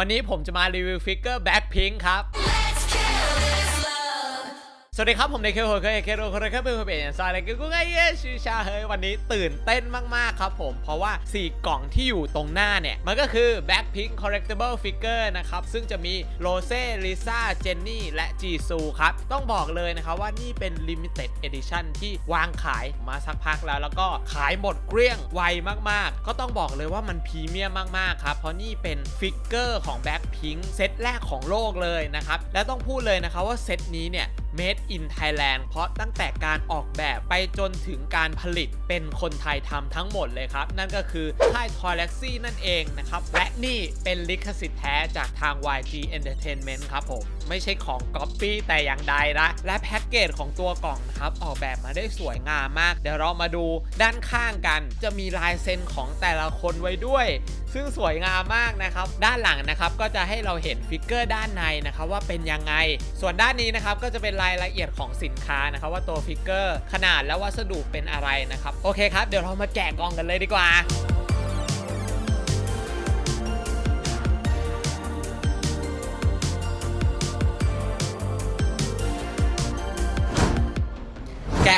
วันนี้ผมจะมารีวิวฟิกเกอร์แบ็คพิงครับ สวัสดีครับ ผมในเคโฮเคเคโรโคเรคเบลเบนซายเลกกุกไอเยชื่อชาเฮ้ยวันนี้ตื่นเต้นมาก ๆ ครับผม เพราะว่า 4 กล่องที่อยู่ตรงหน้าเนี่ย มันก็คือ Blackpink Collectible Figure นะครับ ซึ่งจะมีโรเซ่ลิซ่าเจนนี่และจีซูครับ ต้องบอกเลยนะครับว่านี่เป็น Limited Edition ที่วางขายมาสักพักแล้ว แล้วก็ขายหมดเกลี้ยงไวมาก ๆ ก็ต้องบอกเลยว่ามันพรีเมียมมาก ๆ ครับ เพราะนี่เป็นฟิกเกอร์ของ Blackpink เซตแรกของโลกเลยนะครับและต้องพูดเลยนะครับว่าเซตนี้เนี่ย Made in Thailand เพราะตั้งแต่การออกแบบไปจนถึงการผลิตเป็นคนไทยทำทั้งหมดเลยครับ นั่นก็คือค่าย Toy Galaxy นั่นเองนะครับ และนี่เป็นลิขสิทธิ์แท้จากทาง YG Entertainment ครับผม ไม่ใช่ของ Copy แต่อย่างใดนะและแพ็กเกจของตัวกล่องนะครับ ออกแบบมาได้สวยงามมาก เดี๋ยวเรามาดูด้านข้างกัน จะมีลายเซ็นของแต่ละคนไว้ด้วย ซึ่งสวยงามมากนะครับ ด้านหลังนะครับก็จะให้เราเห็นฟิกเกอร์ด้านในนะครับว่าเป็นยังไง ส่วนด้านนี้นะครับก็จะเป็นรายายละเอียดของสินค้านะครับว่าตัวฟิกเกอร์ขนาดและวัสดุเป็นอะไรนะครับ โอเคครับ เดี๋ยวเรามาแกะกล่องกันเลยดีกว่า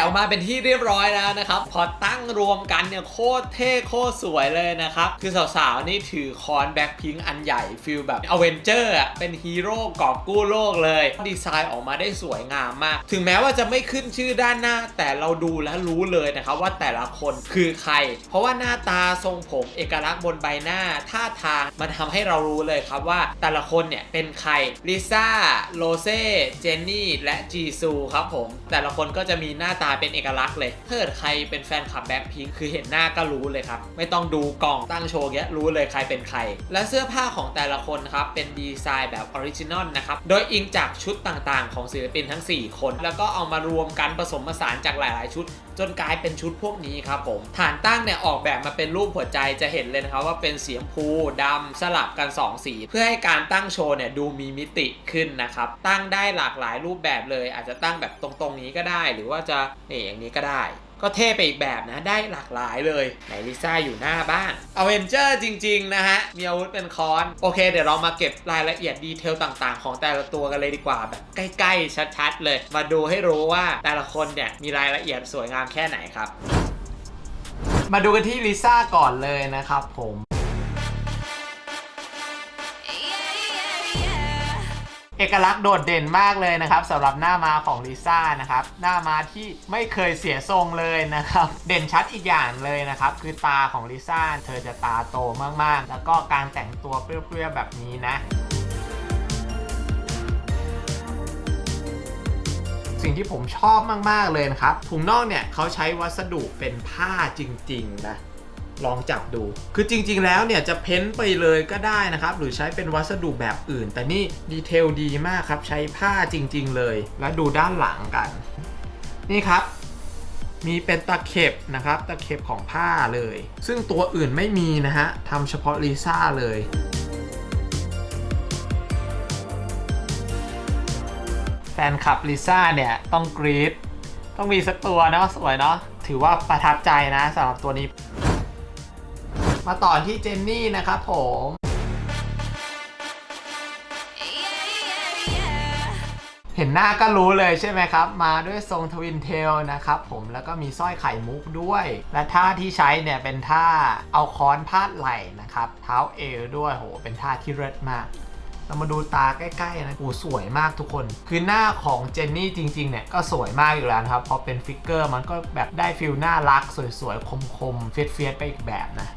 ออกมาเป็นที่เรียบร้อยแล้วนะครับ พอตั้งรวมกันเนี่ยโคตรเท่โคตรสวยเลยนะครับ คือสาวๆ นี่ถือคอนแบ็คพิงอันใหญ่ฟิลแบบอเวนเจอร์อะเป็นฮีโร่กอบกู้โลกเลย ดีไซน์ออกมาได้สวยงามมาก ถึงแม้ว่าจะไม่ขึ้นชื่อด้านหน้า แต่เราดูแล้วรู้เลยนะครับว่าแต่ละคนคือใคร เพราะว่าหน้าตาทรงผมเอกลักษณ์บนใบหน้าท่าทางมันทำให้เรารู้เลยครับว่าแต่ละคนเนี่ยเป็นใครลิซ่าโรเซ่เจนนี่และจีซูครับผมแต่ละคนก็จะมีหน้าตาาเป็นเอกลักษณ์เลยถ้าเกิดใครเป็นแฟนคลับแบ็คพิงคือเห็นหน้าก็รู้เลยครับ ไม่ต้องดูกล่องตั้งโชว์เงี้ยรู้เลยใครเป็นใคร และเสื้อผ้าของแต่ละคนครับ เป็นดีไซน์แบบออริจินอลนะครับ โดยอิงจากชุดต่างๆ ของศิลปินทั้ง 4 คน แล้วก็เอามารวมกันผสมผสานจากหลาย ๆ ชุด จนกลายเป็นชุดพวกนี้ครับผม ฐานตั้งเนี่ยออกแบบมาเป็นรูปหัวใจจะเห็นเลยนะครับว่าเป็นสีชมพูดำสลับกัน 2 สี เพื่อให้การตั้งโชว์เนี่ยดูมีมิติขึ้นนะครับ ตั้งได้หลากหลายรูปแบบเลย อาจจะตั้งแบบตรงๆนี้ก็ได้ หรือว่าจะนี่อย่างนี้ก็ได้ ก็เท่ไปอีกแบบนะได้หลากหลายเลยไหนลิซ่าอยู่หน้าบ้านอเวนเจอร์จริง ๆ นะฮะ มีอาวุธเป็นค้อน โอเค เดี๋ยวเรามาเก็บรายละเอียดดีเทลต่างๆ ของแต่ละตัวกันเลยดีกว่าแบบใกล้ ๆ ชัด ๆ เลย มาดูให้รู้ว่าแต่ละคนเนี่ย มีรายละเอียดสวยงามแค่ไหนครับ มาดูกันที่ลิซ่าก่อนเลยนะครับผม เอกลักษณ์โดดเด่นมากเลยนะครับสำหรับหน้าม้าของลิซ่านะครับหน้าม้าที่ไม่เคยเสียทรงเลยนะครับเด่นชัดอีกอย่างเลยนะครับคือตาของลิซ่าเธอจะตาโตมากๆ แล้วก็การแต่งตัวเปรี้ยวๆแบบนี้นะสิ่งที่ผมชอบมาก ๆ เลยนะครับถุงน่องเนี่ยเขาใช้วัสดุเป็นผ้าจริง ๆ นะ ลองจับดู คือจริง ๆ แล้วเนี่ยจะเพ้นไปเลยก็ได้นะครับ หรือใช้เป็นวัสดุแบบอื่น แต่นี่ดีเทลดีมากครับ ใช้ผ้าจริง ๆ เลย แล้วดูด้านหลังกัน นี่ครับ มีเป็นตะเข็บนะครับ ตะเข็บของผ้าเลย ซึ่งตัวอื่นไม่มีนะฮะทำเฉพาะลิซ่าเลยแฟนคลับลิซ่าเนี่ย ต้องกรี๊ดต้องมีสักตัวเนาะสวยเนาะถือว่าประทับใจนะสำหรับตัวนี้ มาต่อที่เจนนี่นะครับผม เห็นหน้าก็รู้เลยใช่ไหมครับ มาด้วยทรงทวินเทลนะครับผมแล้วก็มีสร้อยไข่มุกด้วย และท่าที่ใช้เนี่ยเป็นท่าเอาค้อนพาดไหล่นะครับ เท้าเอวด้วยโห เป็นท่าที่เลิศมากเรามาดูตาใกล้ๆนะโอ้สวยมากทุกคน คือหน้าของเจนนี่จริงๆเนี่ยก็สวยมากอยู่แล้วนะครับ พอเป็นฟิกเกอร์มันก็แบบได้ฟิลน่ารัก สวยๆ คมๆ เฟียสๆไปอีกแบบนะ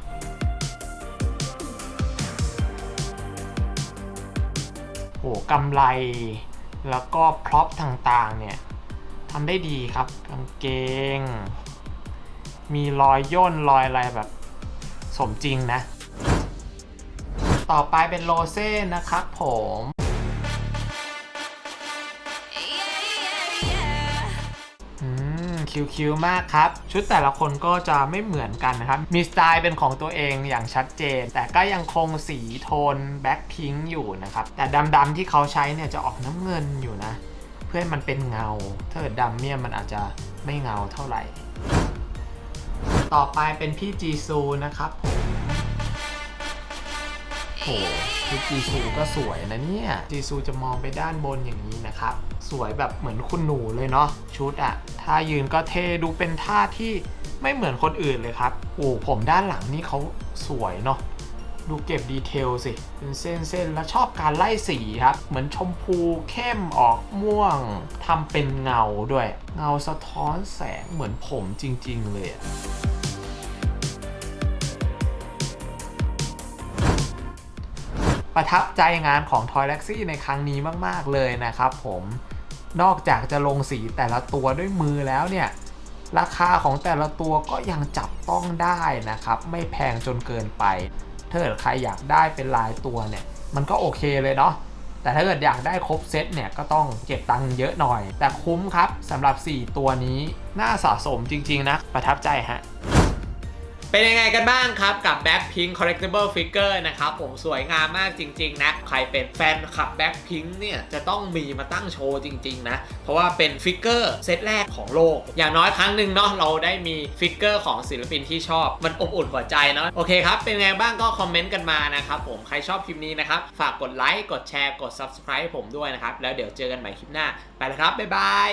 โอ้กำไร แล้วก็พร็อพต่างๆเนี่ยทำได้ดีครับกางเกง มีรอยย่นรอยอะไรแบบสมจริงนะ ต่อไปเป็นโรเซ่นะครับผม คิวๆมากครับ ชุดแต่ละคนก็จะไม่เหมือนกันนะครับ มีสไตล์เป็นของตัวเองอย่างชัดเจน แต่ก็ยังคงสีโทนแบ็คพิงค์อยู่นะครับ แต่ดำๆที่เขาใช้เนี่ยจะออกน้ำเงินอยู่นะ เพื่อให้มันเป็นเงา ถ้าเกิดดำเนี่ยมันอาจจะไม่เงาเท่าไหร่ ต่อไปเป็นพี่จีซูนะครับผม โอ้ชุดจีซูก็สวยนะเนี่ย จีซูจะมองไปด้านบนอย่างนี้นะครับ สวยแบบเหมือนคุณหนูเลยเนาะชุดอะท่ายืนก็เทดูเป็นท่าที่ไม่เหมือนคนอื่นเลยครับโอ้ผมด้านหลังนี่เขาสวยเนาะดูเก็บดีเทลสิ เป็นเส้นๆ แล้วชอบการไล่สีครับ เหมือนชมพูเข้มออกม่วง ทำเป็นเงาด้วย เงาสะท้อนแสงเหมือนผมจริงๆเลยอะ ประทับใจงานของ Toy l a x y ในครั้งนี้มาก ๆ เลยนะครับผมนอกจากจะลงสีแต่ละตัวด้วยมือแล้วเนี่ย ราคาของแต่ละตัวก็ยังจับต้องได้นะครับ ไม่แพงจนเกินไปถ้าเกิดใครอยากได้เป็นลายตัวเนี่ย มันก็โอเคเลยเนาะแต่ถ้าเกิดอยากได้ครบเซตเนี่ยก็ต้องเก็บตังค์เยอะหน่อย แต่คุ้มครับสำหรับ 4 ตัวนี้น่าสะสมจริง ๆ นะ ประทับใจฮะ เป็นยังไงกันบ้างครับกับ Blackpink Collectible Figure นะครับผมสวยงามมากจริง ๆ นะ ใครเป็นแฟนคลับ Blackpink เนี่ย จะต้องมีมาตั้งโชว์จริง ๆ นะ เพราะว่าเป็นฟิกเกอร์เซตแรกของโลก อย่างน้อยครั้งหนึ่งเนาะเราได้มีฟิกเกอร์ของศิลปินที่ชอบ มันอบอุ่นหัวใจเนาะโอเคครับ เป็นไงบ้างก็คอมเมนต์กันมานะครับผมใครชอบคลิปนี้นะครับ ฝากกดไลค์กดแชร์กด Subscribe ผมด้วยนะครับแล้วเดี๋ยวเจอกันใหม่คลิปหน้าไปแล้วครับบ๊ายบาย